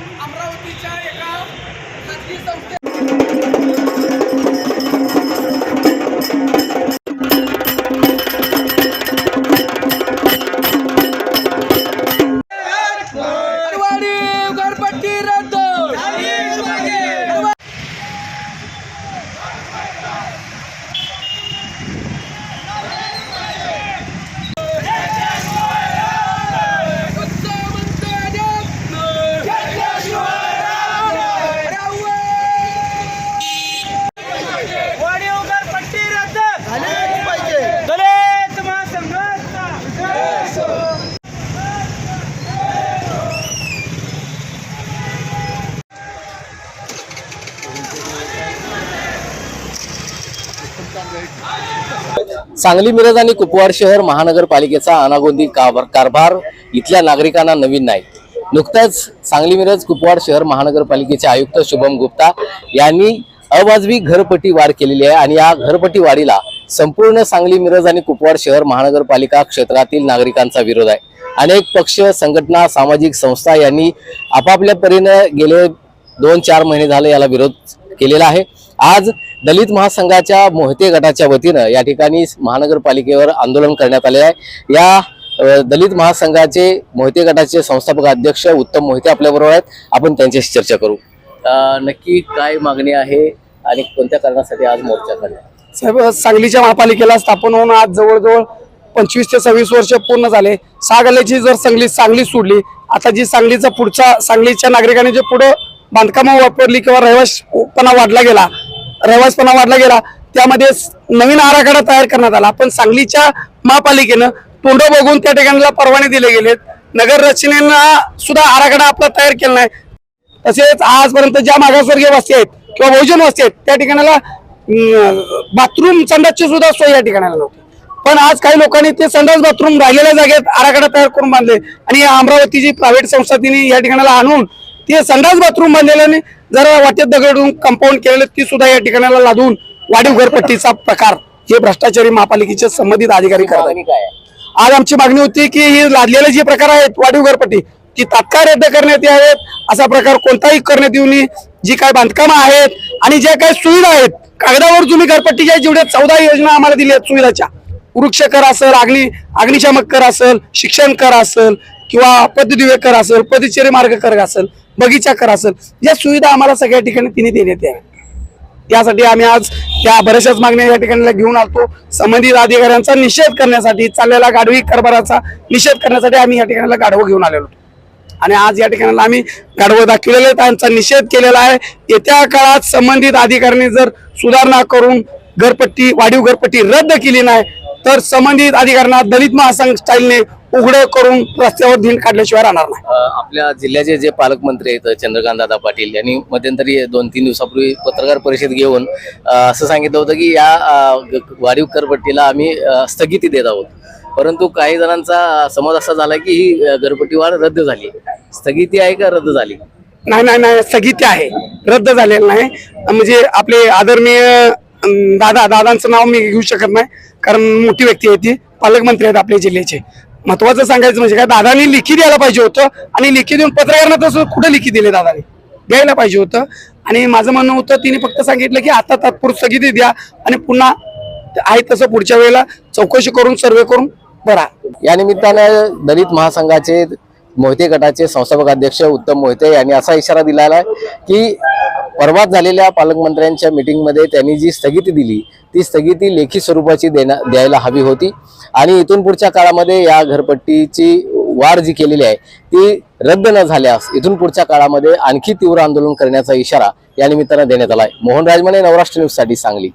कार्यक्रम अमरावतीच्या एका खाजगी संस्थे सांगली मिरज आणि कुपवाड शहर महानगरपालिकेचा अनागोंदी कारभार कारभार इथल्या नागरिकांना नवीन नाही. नुकतंच सांगली मिरज कुपवाड शहर महानगरपालिकेचे आयुक्त शुभम गुप्ता यांनी अवाजवी घरपट्टी वाढ केलेली आहे आणि या घरपट्टी वाढीला संपूर्ण सांगली मिरज आणि कुपवाड शहर महानगरपालिका क्षेत्रातील नागरिकांचा विरोध आहे. अनेक पक्ष संघटना सामाजिक संस्था यांनी आपापल्या परीनं गेले दोन चार महिने झाले याला विरोध केलेला आहे. आज दलित महासंघाच्या मोहिते गटाच्या वतीनं या ठिकाणी महानगरपालिकेवर आंदोलन करण्यात आले आहे. या दलित महासंघाचे मोहिते गटाचे संस्थापक अध्यक्ष उत्तम मोहिते आपल्या बरोबर आहेत. आपण त्यांच्याशी चर्चा करू. नक्की काय मागणी आहे आणि कोणत्या कारणासाठी आज मोर्चा करण्यात साहेब सांगलीच्या महापालिकेला स्थापन होऊन आज जवळजवळ पंचवीस ते सव्वीस वर्ष पूर्ण झाले. सहा गल्ल्याची जर सांगली सांगली सोडली आता जी सांगलीचा पुढचा सांगलीच्या नागरिकांनी जे पुढं बांधकामं वापरली किंवा रहिवासपणा वाढला गेला रहिवासपणा वाढला गेला त्यामध्ये नवीन आराखडा तयार करण्यात आला. पण सांगलीच्या महापालिकेनं तोंड बघून त्या ठिकाणीला परवाने दिले गेलेत. नगर रचनेला सुद्धा आराखडा आपला तयार केला नाही. तसेच आजपर्यंत ज्या मागासवर्गीय वस्ती आहेत किंवा बहुजन वस्ती आहेत त्या ठिकाणाला बाथरूम संडासची सुद्धा सोय या ठिकाणाला नव्हती. पण आज काही लोकांनी ते संडास बाथरूम राहिलेल्या जागेत आराखडा तयार करून बांधले आणि अमरावती अमरावतीची प्रायव्हेट संस्था तिने या ठिकाणाला आणून ते संडास बाथरूम बांधलेल्याने जरा वाटेत दगडून कंपाऊंड केलेलं ती सुद्धा या ठिकाणाला लादून वाढीव घरपट्टीचा प्रकार हे भ्रष्टाचारी महापालिकेचे संबंधित अधिकारी करतात. आज आमची मागणी होती की ही लादलेले जे प्रकार आहेत वाढीव घरपट्टी ती तात्काळ रद्द करण्यात यावेत. असा प्रकार कोणताही करण्यात येऊ नये. जी काय बांधकामं आहेत आणि ज्या काही सुविधा आहेत कागदावर तुम्ही घरपट्टीच्या जेवढ्या चौदा योजना आम्हाला दिल्या आहेत सुविधाच्या. वृक्ष कर असेल अग्नि अग्निशामक कर असेल शिक्षण कर असेल किंवा पददिव्य असेल पदचेरी मार्ग कर असेल बगीचा कर असेल या सुविधा आम्हाला सगळ्या ठिकाणी तिने देण्यात याव्या त्यासाठी आम्ही आज त्या बऱ्याचशाच मागण्या या ठिकाणी घेऊन आलतो. संबंधित अधिकाऱ्यांचा निषेध करण्यासाठी चाललेला गाढवी कारभाराचा निषेध करण्यासाठी आम्ही या ठिकाणी गाढवं घेऊन आलेलो आणि आज या ठिकाणी आम्ही गाढवं दाखवलेले आहेत त्यांचा निषेध केलेला आहे. येत्या काळात संबंधित अधिकाऱ्यांनी जर सुधारणा करून घरपट्टी वाढीव घरपट्टी रद्द केली नाही तर संबंधित अधिकाऱ्यांना दलित महासंघ स्टाईलने उघडं करून रस्त्यावर धिंड काढल्याशिवाय राहणार नाही. आपल्या जिल्ह्याचे जे पालकमंत्री आहेत चंद्रकांत दादा पाटील यांनी मध्यंतरी दोन तीन दिवसापूर्वी पत्रकार परिषद घेऊन असं सांगितलं होतं की या वाढीव करपट्टीला आम्ही स्थगिती देत आहोत. परंतु काही जणांचा समज असा झाला की ही अ, घरपट्टी वाढ रद्द झाली. स्थगिती आहे का रद्द झाली? नाही नाही नाही स्थगिती आहे. रद्द झालेलं नाही. म्हणजे आपले आदरणीय दादा दादांचं नाव मी घेऊ शकत नाही. कारण मोठी व्यक्ती आहे ती. पालकमंत्री आहेत आपल्या जिल्ह्याचे. महत्वाचं सांगायचं म्हणजे काय दादानी लिखी द्यायला पाहिजे होतं आणि लिखी देऊन पत्रकारांना तसं कुठं लिखी दिले दादानी? द्यायला पाहिजे होतं. आणि माझं म्हणणं होतं तिने फक्त सांगितलं की आता तात्पुर स्थगिती द्या आणि पुन्हा आहे तसं पुढच्या वेळेला चौकशी करून सर्वे करून भरा. या निमित्तानं दलित महासंघाचे मोहिते गटाचे संस्थापक अध्यक्ष उत्तम मोहिते यांनी असा इशारा दिलेला आहे की परवाच झालेल्या पालकमंत्र्यांच्या मीटिंगमध्ये त्यांनी जी स्थगिती दिली ती स्थगिती लेखी स्वरूपाची देण्या द्यायला हवी होती. आणि इथून पुढच्या काळामध्ये या घरपट्टीची वाढ जी केलेली आहे ती रद्द न झाल्यास इथून पुढच्या काळामध्ये आणखी तीव्र आंदोलन करण्याचा इशारा या निमित्तानं देण्यात आला आहे मोहन राजमाने नवराष्ट्र न्यूज सांगली.